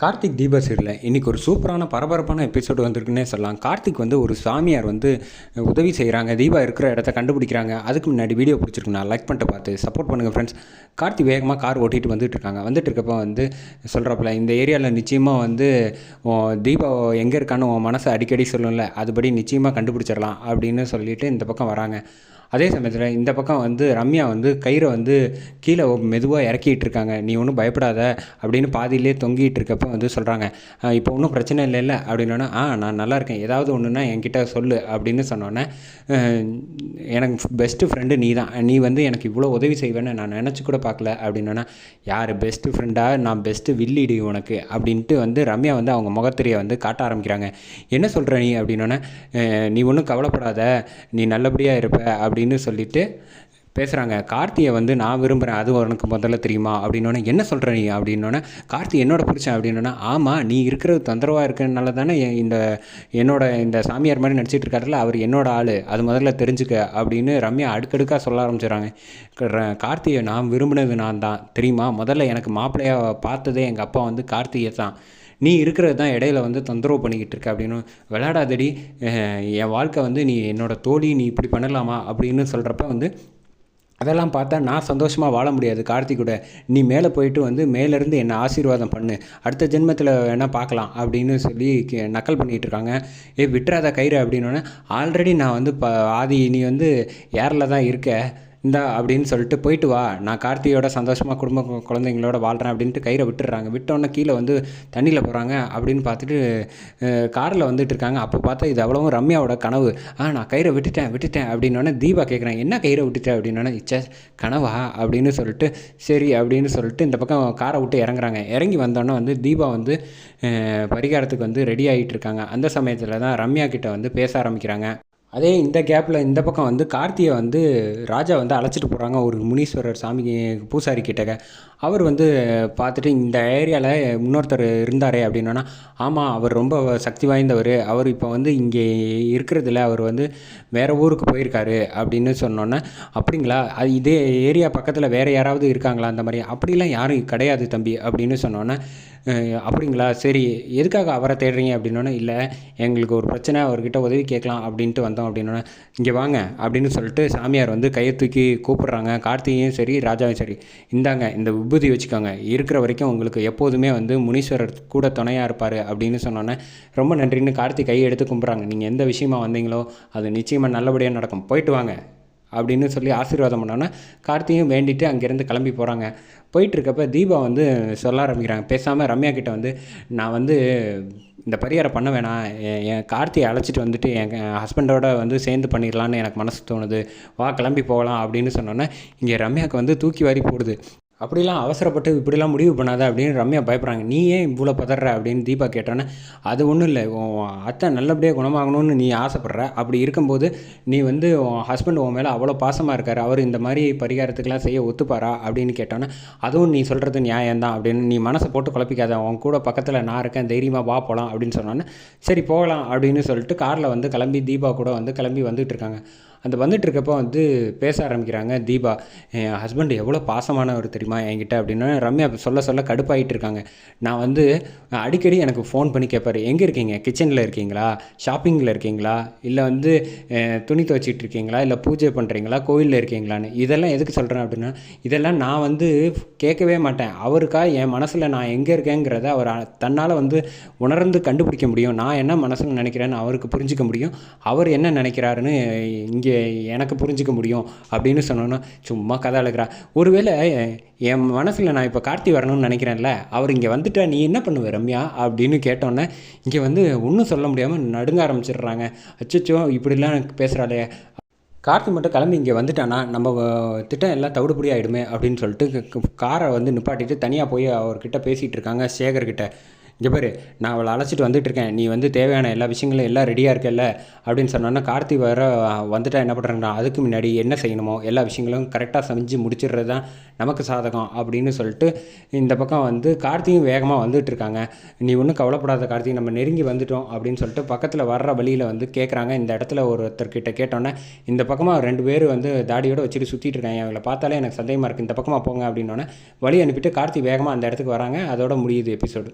கார்த்திக் தீப சீரியலில் இன்றைக்கி ஒரு சூப்பரான பரபரப்பான எபிசோடு வந்திருக்குன்னே சொல்லலாம். கார்த்திக் வந்து ஒரு சாமியார் வந்து உதவி செய்கிறாங்க தீபா இருக்கிற இடத்த கண்டுபிடிக்கிறாங்க. அதுக்கு முன்னாடி வீடியோ பிடிச்சிருக்குண்ணா லைக் பண்ணிட்டு பார்த்து சப்போர்ட் பண்ணுங்கள் ஃப்ரெண்ட்ஸ் கார்த்திக் வேகமாக கார் ஓட்டிகிட்டு வந்துட்டு இருக்காங்க. வந்துட்டு இருக்கப்போ வந்து சொல்கிறப்பல இந்த ஏரியாவில் நிச்சயமாக வந்து உன் தீபா எங்கே இருக்கான்னு உன் மனசை அடிக்கடி சொல்லும்ல. அதுபடி நிச்சயமாக கண்டுபிடிச்சிடலாம். அப்படின்னு சொல்லிட்டு இந்த பக்கம் வராங்க. அதே சமயத்தில் இந்த பக்கம் வந்து ரம்யா வந்து கயிறை வந்து கீழே மெதுவாக இறக்கிட்டு இருக்காங்க. நீ ஒன்றும் பயப்படாத அப்படின்னு பாதியிலே தொங்கிட்டு இருக்கப்போ வந்து சொல்கிறாங்க இப்போ ஒன்றும் பிரச்சனை இல்லைல்ல? அப்படின்னோன்னா ஆ நான் நல்லா இருக்கேன். ஏதாவது ஒன்றுனா என்கிட்ட சொல்லு அப்படின்னு சொன்னோன்னே எனக்கு பெஸ்ட்டு ஃப்ரெண்டு நீ தான் நீ வந்து எனக்கு இவ்வளோ உதவி செய்வேன்னு நான் நினச்சி கூட பார்க்கல அப்படின்னோன்னா யார் பெஸ்ட்டு ஃப்ரெண்டாக நான் பெஸ்ட்டு வில்லிடி உனக்கு அப்படின்ட்டு வந்து ரம்யா வந்து அவங்க முகத்திரையை வந்து காட்ட ஆரம்பிக்கிறாங்க. என்ன சொல்கிற நீ? அப்படின்னோன்னே நீ ஒன்றும் கவலைப்படாத. நீ நல்லபடியாக இருப்ப அப்படி அப்படின்னு சொல்லிட்டு பேசுகிறாங்க கார்த்தியை வந்து நான் விரும்புகிறேன் அது உனக்கு முதல்ல தெரியுமா? அப்படின்னோடனே என்ன சொல்கிற நீ? அப்படின்னோடனே கார்த்தி என்னோட பிடிச்சேன் அப்படின்னோன்னா ஆமாம் நீ இருக்கிறது தொந்தரவாக இருக்கிறதுனால தானே இந்த என்னோட இந்த சாமியார் மாதிரி நடிச்சிட்டு இருக்காருல்ல அவர் என்னோட ஆள். அது முதல்ல தெரிஞ்சுக்க. அப்படின்னு ரம்யா அடுக்கடுக்காக சொல்ல ஆரம்பிச்சிடுறாங்க. கார்த்தியை நான் விரும்பினது நான் தான். தெரியுமா? முதல்ல எனக்கு மாப்பிள்ளையாக பார்த்ததே எங்கள் அப்பா வந்து கார்த்தியை தான். நீ இருக்கிறது தான் இடையில வந்து தொந்தரவு பண்ணிக்கிட்டு இருக்க. அப்படின்னு விளையாடாதடி. என் வாழ்க்கை வந்து நீ என்னோட தோழி நீ இப்படி பண்ணலாமா? அப்படின்னு சொல்கிறப்ப வந்து அதெல்லாம் பார்த்தா நான் சந்தோஷமாக வாழ முடியாது. கார்த்திகோட நீ மேலே போயிட்டு வந்து மேலேருந்து என்னை ஆசீர்வாதம் பண்ணு. அடுத்த ஜென்மத்தில் வேணால் பார்க்கலாம் அப்படின்னு சொல்லி நக்கல் பண்ணிகிட்டு இருக்காங்க. ஏ விட்டுறாத கயிறு அப்படின்னோடனே ஆல்ரெடி நான் வந்து ப ஆதி நீ வந்து ஏரில் தான் இருக்க. இந்தா அப்படின்னு சொல்லிட்டு போயிட்டு வா. நான் கார்த்தியோட சந்தோஷமாக குடும்ப குழந்தைங்களோட வாழ்கிறேன் அப்படின்ட்டு கயிறை விட்டுடுறாங்க. விட்டோன்னே கீழே வந்து தண்ணியில் போகிறாங்க அப்படின்னு பார்த்துட்டு காரில் வந்துட்டு இருக்காங்க. அப்போ பார்த்தா இது அவ்வளவும் ரம்யாவோட கனவு. ஆ நான் கயிறை விட்டுட்டேன் விட்டுட்டேன் அப்படின்னோடனே தீபா கேட்குறேன் என்ன கயிறை விட்டுட்டேன் அப்படின்னோடனே இச்ச கனவா? அப்படின்னு சொல்லிட்டு சரி அப்படின்னு சொல்லிட்டு இந்த பக்கம் காரை விட்டு இறங்குறாங்க. இறங்கி வந்தோடனே வந்து தீபா வந்து பரிகாரத்துக்கு வந்து ரெடி ஆகிட்டு இருக்காங்க. அந்த சமயத்தில் தான் ரம்யா கிட்ட வந்து பேச ஆரம்பிக்கிறாங்க. அதே இந்த கேப்பில் இந்த பக்கம் வந்து கார்த்தியை வந்து ராஜா வந்து அழைச்சிட்டு போகிறாங்க ஒரு முனீஸ்வரர் சாமி பூசாரி கிட்டக்க. அவர் வந்து பார்த்துட்டு இந்த ஏரியாவில் இன்னொருத்தர் இருந்தாரே அப்படின்னா ஆமாம் அவர் ரொம்ப சக்தி வாய்ந்தவர். அவர் இப்போ வந்து இங்கே இருக்கிறதில்ல அவர் வந்து வேறு ஊருக்கு போயிருக்காரு அப்படின்னு சொன்னோன்னே அப்படிங்களா? அது இதே ஏரியா பக்கத்தில் வேறு யாராவது இருக்காங்களா? அந்த மாதிரி? அப்படிலாம் யாரும் கிடையாது தம்பி அப்படின்னு சொன்னோன்னே அப்படிங்களா? சரி எதுக்காக அவரை தேடுறீங்க அப்படின்னோடனே இல்லை எங்களுக்கு ஒரு பிரச்சனை அவர்கிட்ட உதவி கேட்கலாம் அப்படின்ட்டு வந்தோம் அப்படின்னோடனே இங்கே வாங்க அப்படின்னு சொல்லிட்டு சாமியார் வந்து கையை தூக்கி கூப்பிட்றாங்க. கார்த்திகையும் சரி ராஜாவும் சரி இந்தாங்க இந்த விபூதி வச்சுக்கோங்க. இருக்கிற வரைக்கும் உங்களுக்கு எப்போதுமே வந்து முனீஸ்வரர் கூட துணையாக இருப்பார் அப்படின்னு சொன்னோன்னே ரொம்ப நன்றின்னு கார்த்திக் கையை எடுத்து கும்பிட்றாங்க. நீங்கள் எந்த விஷயமா வந்தீங்களோ அது நிச்சயமாக நல்லபடியாக நடக்கும். போயிட்டு வாங்க. அப்படின்னு சொல்லி ஆசீர்வாதம் பண்ணோன்னே கார்த்தியும் வேண்டிட்டு அங்கேருந்து கிளம்பி போகிறாங்க போயிட்டுருக்கப்ப தீபா வந்து சொல்ல ஆரம்பிக்கிறாங்க. பேசாமல் ரம்யா கிட்ட வந்து நான் வந்து இந்த பரிகாரம் பண்ண வேணாம். என் கார்த்தியை அழைச்சிட்டு வந்துட்டு என் ஹஸ்பண்டோட வந்து சேர்ந்து பண்ணிடலான்னு எனக்கு மனசு தோணுது. வா கிளம்பி போகலாம். அப்படின்னு சொன்னோன்னே இங்கே ரம்யாவுக்கு வந்து தூக்கி வாரி போடுது. அப்படிலாம் அவசரப்பட்டு இப்படிலாம் முடிவு பண்ணாத அப்படின்னு ரம்யா பயப்படுறாங்க. நீ ஏன் இவ்வளோ பதற அப்படின்னு தீபா கேட்டோன்னே அது ஒன்றும் இல்லை. உன் அத்தை நல்லபடியாக குணமாகணும்னு நீ ஆசைப்பட்ற. அப்படி இருக்கும்போது நீ வந்து உன் ஹஸ்பண்ட் உன் மேலே அவ்வளோ பாசமாக இருக்கார். அவர் இந்த மாதிரி பரிகாரத்துக்கெலாம் செய்ய ஒத்துப்பாரா அப்படின்னு கேட்டோன்னே அதுவும் நீ சொல்கிறது நியாயம்தான் அப்படின்னு நீ மனசை போட்டு குழப்பிக்காத. உன் கூட பக்கத்தில் நான் இருக்கேன் தைரியமாக வா போகலாம் அப்படின்னு சொன்னோன்னே சரி போகலாம் அப்படின்னு சொல்லிட்டு காரில் வந்து கிளம்பி தீபா கூட வந்து கிளம்பி வந்துட்டு இருக்காங்க. அந்த வந்துட்டுருக்கப்போ வந்து பேச ஆரம்பிக்கிறாங்க தீபா. என் ஹஸ்பண்ட் எவ்வளோ பாசமானவர் தெரியுமா என்கிட்ட? அப்படின்னா ரம்யா சொல்ல சொல்ல கடுப்பாகிட்டு இருக்காங்க நான் வந்து அடிக்கடி எனக்கு ஃபோன் பண்ணி கேட்பார் எங்கே இருக்கீங்க? கிச்சனில் இருக்கீங்களா? ஷாப்பிங்கில் இருக்கீங்களா? இல்லை வந்து துணி துவைச்சிட்டு இருக்கீங்களா இல்லை பூஜை பண்ணுறீங்களா கோவிலில் இருக்கீங்களான்னு? இதெல்லாம் எதுக்கு சொல்கிறேன் அப்படின்னா இதெல்லாம் நான் வந்து கேட்கவே மாட்டேன். அவருக்கா என் மனசில் நான் எங்கே இருக்கேங்கிறத அவர் தன்னால் வந்து உணர்ந்து கண்டுபிடிக்க முடியும். நான் என்ன மனசில் நினைக்கிறேன்னு அவருக்கு புரிஞ்சிக்க முடியும். அவர் என்ன நினைக்கிறாருன்னு இங்கே எனக்கு புரிஞ்சிக்க முடியும் அப்படின்னு சொன்னோன்னா சும்மா கதை அழகிறா. ஒருவேளை என் மனசில் நான் இப்போ கார்த்தி வரணும்னு நினைக்கிறேன்ல அவர் இங்கே வந்துட்டா நீ என்ன பண்ணுவ ரம்யா? அப்படின்னு கேட்டோன்னே இங்கே வந்து ஒன்றும் சொல்ல முடியாமல் நடுங்க ஆரம்பிச்சிடுறாங்க. அச்சோ இப்படிலாம் எனக்கு பேசுகிறாளே கார்த்தி மட்டும் கிளம்பி இங்கே வந்துட்டானா? நம்ம திட்டம் எல்லாம் தவிடுபடி ஆகிடுமே அப்படின்னு சொல்லிட்டு காரை வந்து நிப்பாட்டிட்டு தனியாக போய் அவர்கிட்ட பேசிகிட்டு இருக்காங்க சேகர்கிட்ட. இங்கே பாரு நான் அவளை அழைச்சிட்டு வந்துட்டு இருக்கேன் நீ வந்து தேவையான எல்லா விஷயங்களும் எல்லாம் ரெடியாக இருக்கல அப்படின்னு சொன்னோன்னா கார்த்தி வர வந்துட்டா என்ன பண்ணுறேன்னா அதுக்கு முன்னாடி என்ன செய்யணுமோ எல்லா விஷயங்களும் கரெக்டாக செஞ்சு முடிச்சிடுறது தான் நமக்கு சாதகம் அப்படின்னு சொல்லிட்டு இந்த பக்கம் வந்து கார்த்தியும் வேகமாக வந்துட்டு இருக்காங்க நீ ஒன்றும் கவலைப்படாத கார்த்தி நம்ம நெருங்கி வந்துட்டோம் அப்படின்னு சொல்லிட்டு பக்கத்தில் வர்ற வழியில் வந்து கேட்குறாங்க இந்த இடத்துல ஒருத்தர்கிட்ட கேட்டோன்னே இந்த பக்கமாக ரெண்டு பேர் வந்து தாடியோடு வச்சுட்டு சுற்றிட்டு இருக்காங்க அவங்கள பார்த்தாலே எனக்கு சந்தேகமாக இருக்குது இந்த பக்கமாக போங்க அப்படின்னோடனே வழி அனுப்பிட்டு கார்த்தி வேகமாக அந்த இடத்துக்கு வராங்க. அதோட முடியுது எபிசோடு